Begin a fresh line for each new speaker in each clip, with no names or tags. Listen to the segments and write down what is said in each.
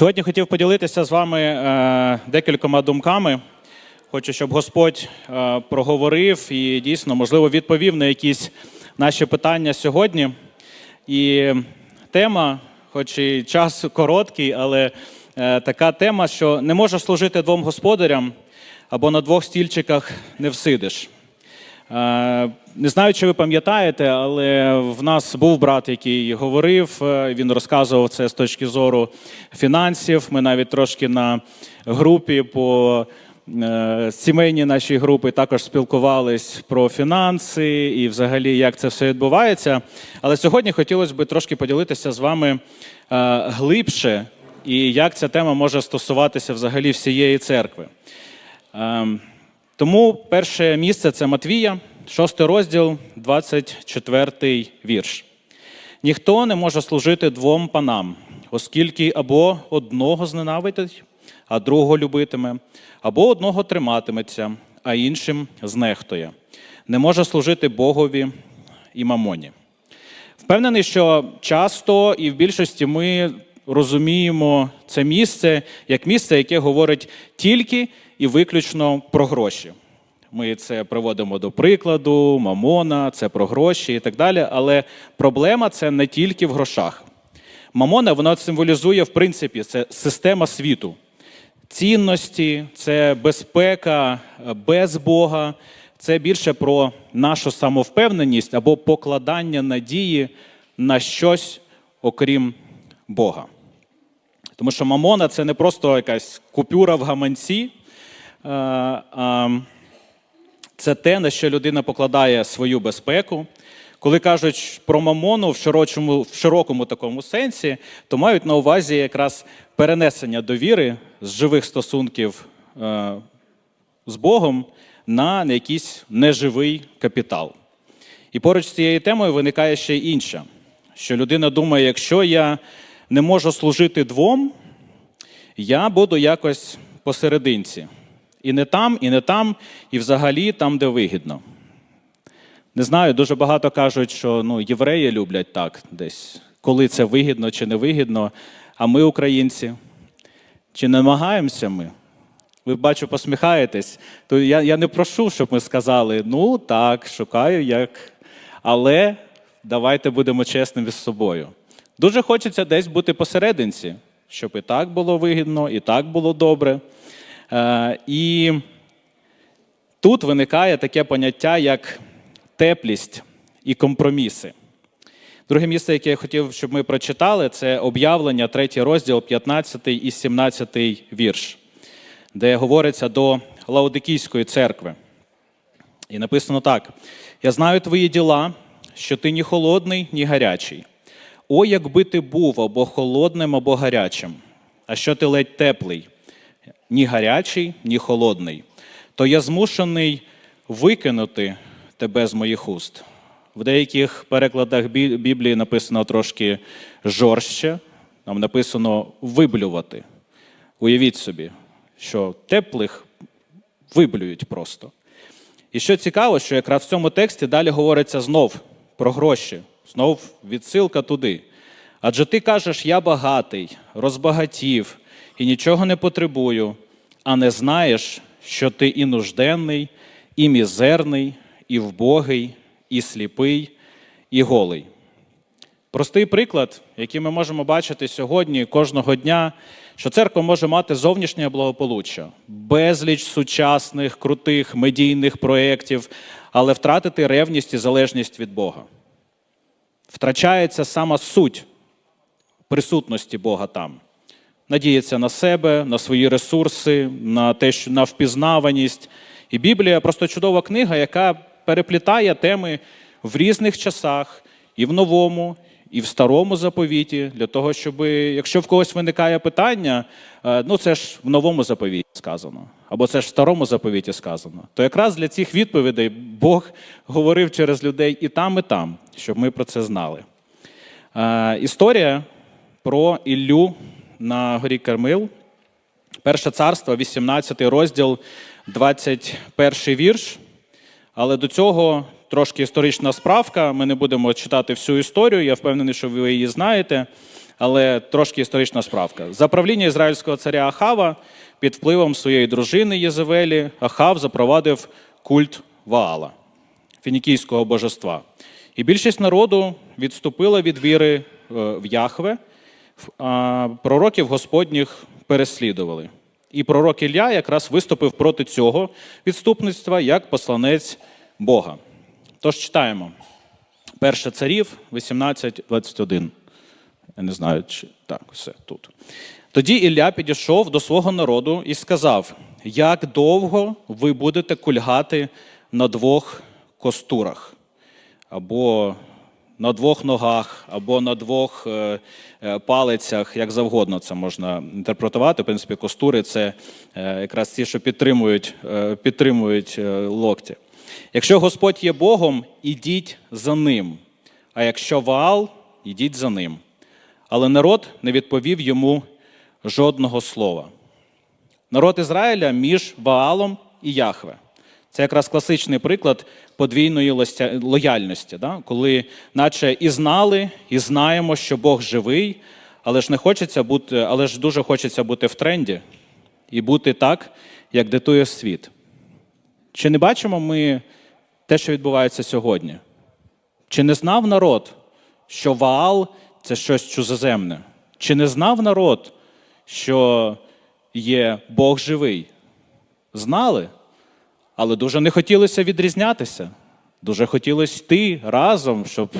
Сьогодні хотів поділитися з вами е, декількома думками. Хочу, щоб Господь е, проговорив і дійсно, можливо, відповів на якісь наші питання сьогодні. І тема, хоч і час короткий, але е, така тема, що не можеш служити двом господарям або на двох стільчиках не всидиш. Не знаю, чи ви пам'ятаєте, але в нас був брат, який говорив. е, Він розказував це з точки зору фінансів. Ми навіть трошки на групі по е, сімейній нашій групі також спілкувались про фінанси і взагалі як це все відбувається. Але сьогодні хотілося б трошки поділитися з вами е, глибше і як ця тема може стосуватися взагалі всієї церкви. Ем, Тому перше місце це Матвія, 6 розділ, 24 вірш. Ніхто не може служити двом панам, оскільки або одного зненавидить, а другого любитиме, або одного триматиметься, а іншим знехтує. Не може служити Богові і мамоні. Впевнений, що часто і в більшості ми розуміємо це місце як місце, яке говорить тільки і виключно про гроші. Ми це приводимо до прикладу, мамона, це про гроші і так далі. Але проблема це не тільки в грошах. Мамона вона символізує, в принципі, це система світу. Цінності, це безпека без Бога, це більше про нашу самовпевненість або покладання надії на щось, окрім Бога. Тому що мамона це не просто якась купюра в гаманці, е, а це те, на що людина покладає свою безпеку. Коли кажуть про мамону в широкому, в широкому такому сенсі, то мають на увазі якраз перенесення довіри з живих стосунків е, з Богом на якийсь неживий капітал. І поруч з цією темою виникає ще інша, що людина думає, якщо я не можу служити двом, я буду якось посерединці. І не там, і не там, і взагалі там, де вигідно. Не знаю, дуже багато кажуть, що ну, євреї люблять так десь, коли це вигідно чи не вигідно. А ми, українці, чи намагаємося ми? Ви бачу, посміхаєтесь. То я, я не прошу, щоб ми сказали, ну так, шукаю як. Але давайте будемо чесними з собою. Дуже хочеться десь бути посерединці, щоб і так було вигідно, і так було добре. Е, і тут виникає таке поняття, як теплість і компроміси. Друге місце, яке я хотів, щоб ми прочитали, це об'явлення, третій розділ, 15 і 17 вірш, де говориться до Лаодикійської церкви. І написано так: Я знаю твої діла, що ти ні холодний, ні гарячий. О, якби ти був або холодним, або гарячим, а що ти ледь теплий, ні гарячий, ні холодний, то я змушений викинути тебе з моїх уст. В деяких перекладах Біблії написано трошки жорстче, там написано виблювати. Уявіть собі, що теплих виблюють просто. І що цікаво, що якраз в цьому тексті далі говориться знов про гроші, знов відсилка туди. Адже ти кажеш, я багатий, розбагатів і нічого не потребую, а не знаєш, що ти і нужденний, і мізерний, і вбогий, і сліпий, і голий. Простий приклад, який ми можемо бачити сьогодні, кожного дня, що церква може мати зовнішнє благополуччя, безліч сучасних, крутих медійних проєктів, але втратити ревність і залежність від Бога. Втрачається сама суть присутності Бога там. Надіється на себе, на свої ресурси, на те, що на впізнаваність. І Біблія просто чудова книга, яка переплітає теми в різних часах, і в новому, і в старому заповіті, для того, щоб, якщо в когось виникає питання, е, ну це ж в новому заповіті сказано, або це ж в старому заповіті сказано, то якраз для цих відповідей Бог говорив через людей і там, і там, щоб ми про це знали. Е, Історія про Іллю на горі Кармил. Перше царство, 18 розділ, 21 вірш. Але до цього трошки історична справка. Ми не будемо читати всю історію. Я впевнений, що ви її знаєте. але трошки історична справка. За правління ізраїльського царя Ахава під впливом своєї дружини Єзевелі Ахав запровадив культ Ваала, фінікійського божества. І більшість народу відступила від віри е, в Яхве, пророків Господніх переслідували. І пророк Ілля якраз виступив проти цього відступництва як посланець Бога. Тож читаємо. Перше царів 18.21. Я не знаю, чи так, все тут. Тоді Ілля підійшов до свого народу і сказав: Як довго ви будете кульгати на двох костурах, або на двох ногах, або на двох е, е, палицях, як завгодно це можна інтерпретувати. В принципі, костури це е, якраз ті, що підтримують, підтримують локті. Якщо Господь є Богом, ідіть за ним. А якщо Ваал, ідіть за ним. Але народ не відповів йому жодного слова. Народ Ізраїля між Ваалом і Яхве. Це якраз класичний приклад подвійної лояльності, да? коли наче і знали, і знаємо, що Бог живий, але ж не хочеться бути, але ж дуже хочеться бути в тренді і бути так, як диктує світ. Чи не бачимо ми те, що відбувається сьогодні? Чи не знав народ, що Ваал це щось чужеземне? Чи не знав народ, що є Бог живий? Знали, але дуже не хотілося відрізнятися. Дуже хотілося йти разом, щоб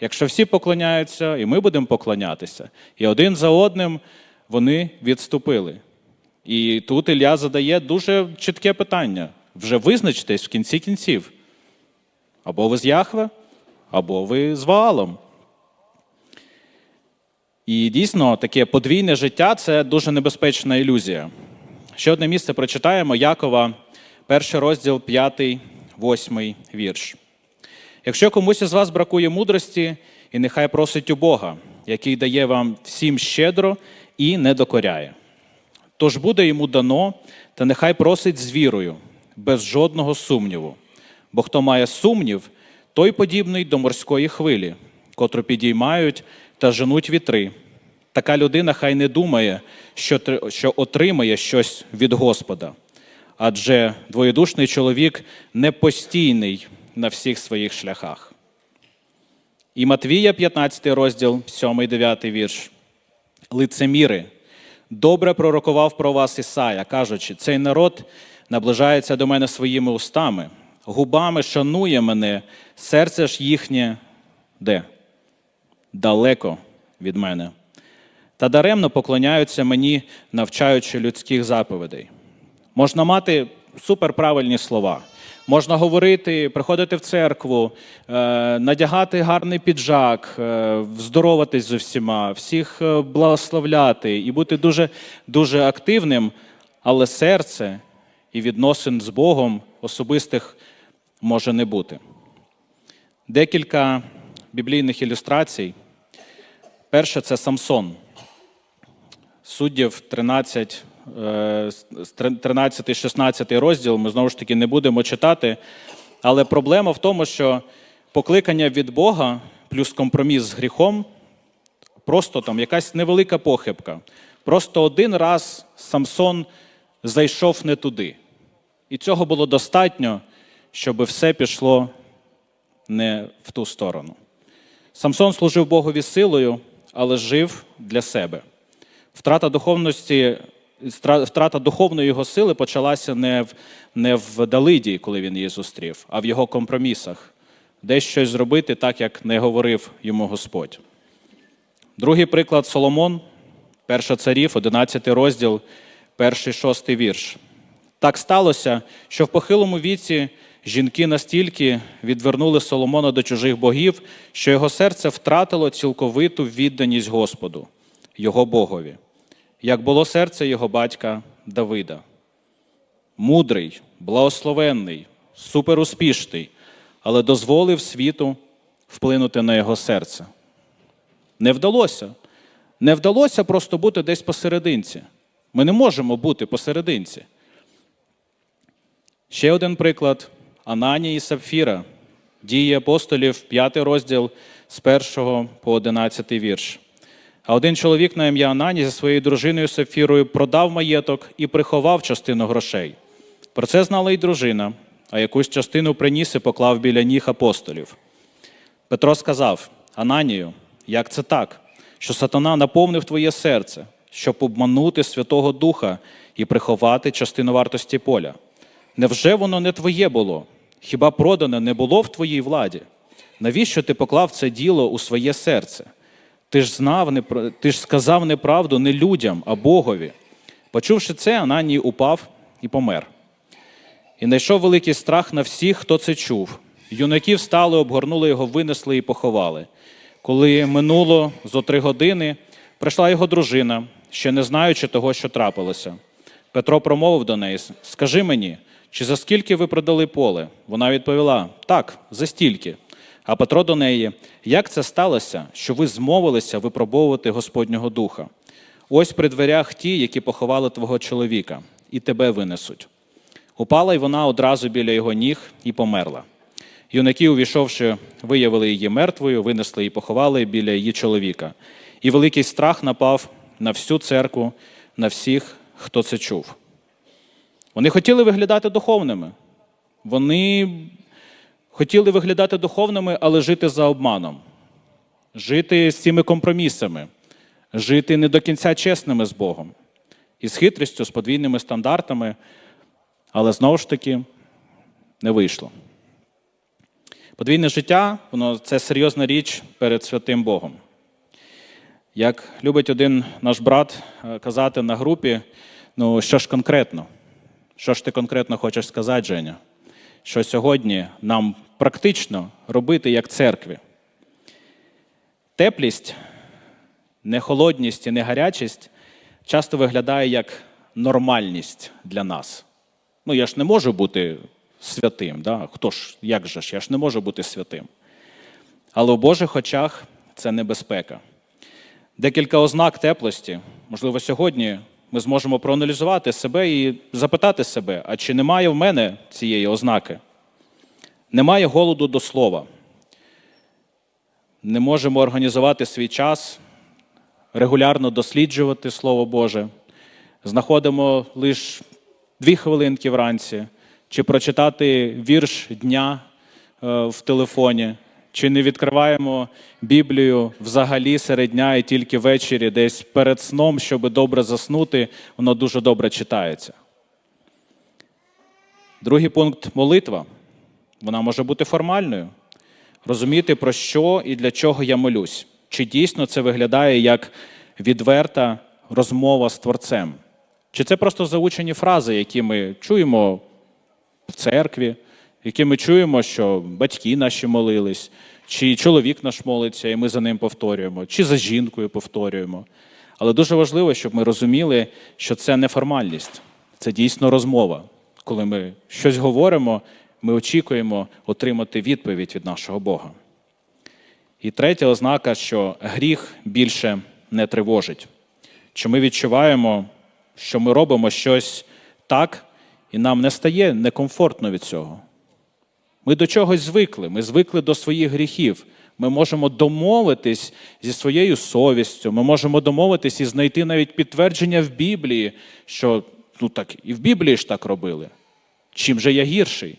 якщо всі поклоняються, і ми будемо поклонятися. І один за одним вони відступили. І тут Ілля задає дуже чітке питання: вже визначтесь в кінці кінців. Або ви з Яхве, або ви з Ваалом. І дійсно таке подвійне життя це дуже небезпечна ілюзія. Ще одне місце прочитаємо Якова, перший розділ, п'ятий, восьмий вірш. Якщо комусь із вас бракує мудрості, і нехай просить у Бога, який дає вам всім щедро і не докоряє. Тож буде йому дано, та нехай просить з вірою, без жодного сумніву. Бо хто має сумнів, той подібний до морської хвилі, котру підіймають та женуть вітри. Така людина хай не думає, що отримає щось від Господа. Адже двоєдушний чоловік не постійний на всіх своїх шляхах. І Матвія, 15 розділ, 7-9 вірш. Лицеміри, добре пророкував про вас Ісая, кажучи, цей народ наближається до мене своїми устами, губами шанує мене, серце ж їхнє де? Далеко від мене. Та даремно поклоняються мені, навчаючи людських заповідей. Можна мати суперправильні слова. Можна говорити, приходити в церкву, е, надягати гарний піджак, е, здороватись з усіма, всіх е, благословляти і бути дуже, дуже активним, але серце і відносин з Богом особистих може не бути. Декілька біблійних ілюстрацій. Перше це Самсон. Суддів 13, 13-16 розділ ми знову ж таки не будемо читати. Але проблема в тому, що покликання від Бога плюс компроміс з гріхом просто там якась невелика похибка. Просто один раз Самсон зайшов не туди. І цього було достатньо, щоб все пішло не в ту сторону. Самсон служив Богові силою, але жив для себе. Втрата духовності, втрата духовної його сили почалася не в, не в Далиді, коли він її зустрів, а в його компромісах. Десь щось зробити так, як не говорив йому Господь. Другий приклад Соломон, перша царів, 11 розділ, перший шостий вірш. Так сталося, що в похилому віці жінки настільки відвернули Соломона до чужих богів, що його серце втратило цілковиту відданість Господу, його Богові, як було серце його батька Давида. Мудрий, благословенний, суперуспішний, але дозволив світу вплинути на його серце. Не вдалося. Не вдалося просто бути десь посерединці. Ми не можемо бути посерединці. Ще один приклад Ананії і Сапфіра, дії апостолів, 5 розділ з 1 по 11 вірш. А один чоловік на ім'я Анані зі своєю дружиною Сапфірою продав маєток і приховав частину грошей. Про це знала й дружина, а якусь частину приніс і поклав біля ніг апостолів. Петро сказав: Ананію, як це так, що сатана наповнив твоє серце, щоб обманути Святого Духа і приховати частину вартості поля? Невже воно не твоє було? Хіба продане не було в твоїй владі? Навіщо ти поклав це діло у своє серце? Ти ж знав, ти ж сказав неправду не людям, а Богові. Почувши це, Ананій упав і помер. І знайшов великий страх на всіх, хто це чув. Юнаки встали, обгорнули його, винесли і поховали. Коли минуло зо три години, прийшла його дружина, ще не знаючи того, що трапилося. Петро промовив до неї: Скажи мені, чи за скільки ви продали поле? Вона відповіла: Так, за стільки. А Петро до неї: Як це сталося, що ви змовилися випробовувати Господнього Духа? Ось при дверях ті, які поховали твого чоловіка, і тебе винесуть. Упала й вона одразу біля його ніг і померла. Юнаки, увійшовши, виявили її мертвою, винесли і поховали біля її чоловіка. І великий страх напав на всю церкву, на всіх, хто це чув. Вони хотіли виглядати духовними. Вони хотіли виглядати духовними, але жити за обманом, жити з цими компромісами, жити не до кінця чесними з Богом, і з хитрістю, з подвійними стандартами, але знову ж таки не вийшло. Подвійне життя воно це серйозна річ перед святим Богом. Як любить один наш брат е, казати на групі, ну що ж конкретно? Що ж ти конкретно хочеш сказати, Женя? Що сьогодні нам практично робити як церкві? Теплість, не холодність і не гарячість часто виглядає як нормальність для нас. Ну, я ж не можу бути святим. Да? Хто ж, як же ж? Я ж не можу бути святим. Але у Божих очах це небезпека. Декілька ознак теплості. Можливо, сьогодні ми зможемо проаналізувати себе і запитати себе, а чи немає в мене цієї ознаки? Немає голоду до слова. Не можемо організувати свій час, регулярно досліджувати Слово Боже. Знаходимо лише дві хвилинки вранці, чи прочитати вірш дня е, в телефоні, чи не відкриваємо Біблію взагалі серед дня і тільки ввечері, десь перед сном, щоб добре заснути, воно дуже добре читається. Другий пункт молитва. Вона може бути формальною. Розуміти, про що і для чого я молюсь. Чи дійсно це виглядає як відверта розмова з Творцем? Чи це просто заучені фрази, які ми чуємо в церкві, які ми чуємо, що батьки наші молились, чи чоловік наш молиться, і ми за ним повторюємо, чи за жінкою повторюємо. Але дуже важливо, щоб ми розуміли, що це не формальність, це дійсно розмова. Коли ми щось говоримо, ми очікуємо отримати відповідь від нашого Бога. І третя ознака, що гріх більше не тривожить. Що ми відчуваємо, що ми робимо щось так, і нам не стає некомфортно від цього. Ми до чогось звикли, ми звикли до своїх гріхів. Ми можемо домовитись зі своєю совістю, ми можемо домовитись і знайти навіть підтвердження в Біблії, що ну так і в Біблії ж так робили. Чим же я гірший?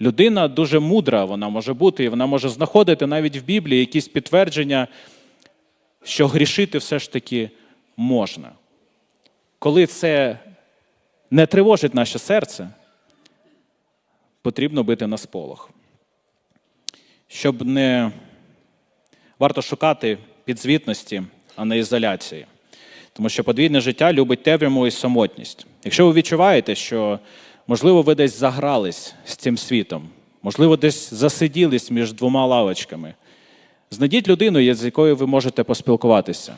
Людина дуже мудра, вона може бути, і вона може знаходити навіть в Біблії якісь підтвердження, що грішити все ж таки можна. Коли це не тривожить наше серце, потрібно бити на сполох. Щоб не варто шукати підзвітності, а не ізоляції. Тому що подвійне життя любить темряву і самотність. Якщо ви відчуваєте, що, можливо, ви десь загрались з цим світом, можливо, десь засиділись між двома лавочками, знайдіть людину, з якою ви можете поспілкуватися,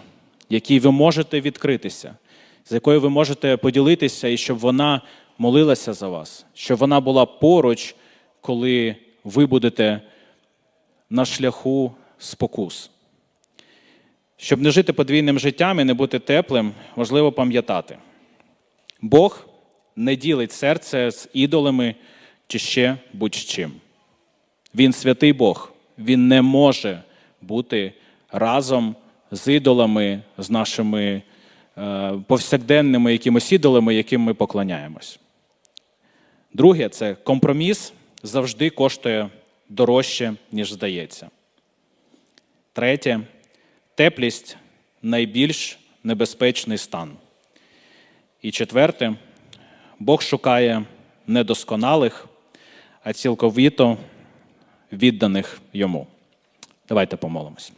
якій ви можете відкритися, з якою ви можете поділитися, і щоб вона молилася за вас, щоб вона була поруч, коли ви будете на шляху спокус. Щоб не жити подвійним життям і не бути теплим, важливо пам'ятати. Бог не ділить серце з ідолами чи ще будь-чим. Він святий Бог, Він не може бути разом з ідолами, з нашими е, повсякденними якимось ідолами, яким ми поклоняємось. Друге це компроміс завжди коштує дорожче, ніж здається. Третє теплість найбільш небезпечний стан. І четверте, Бог шукає недосконалих, а цілковито відданих йому. Давайте помолимось.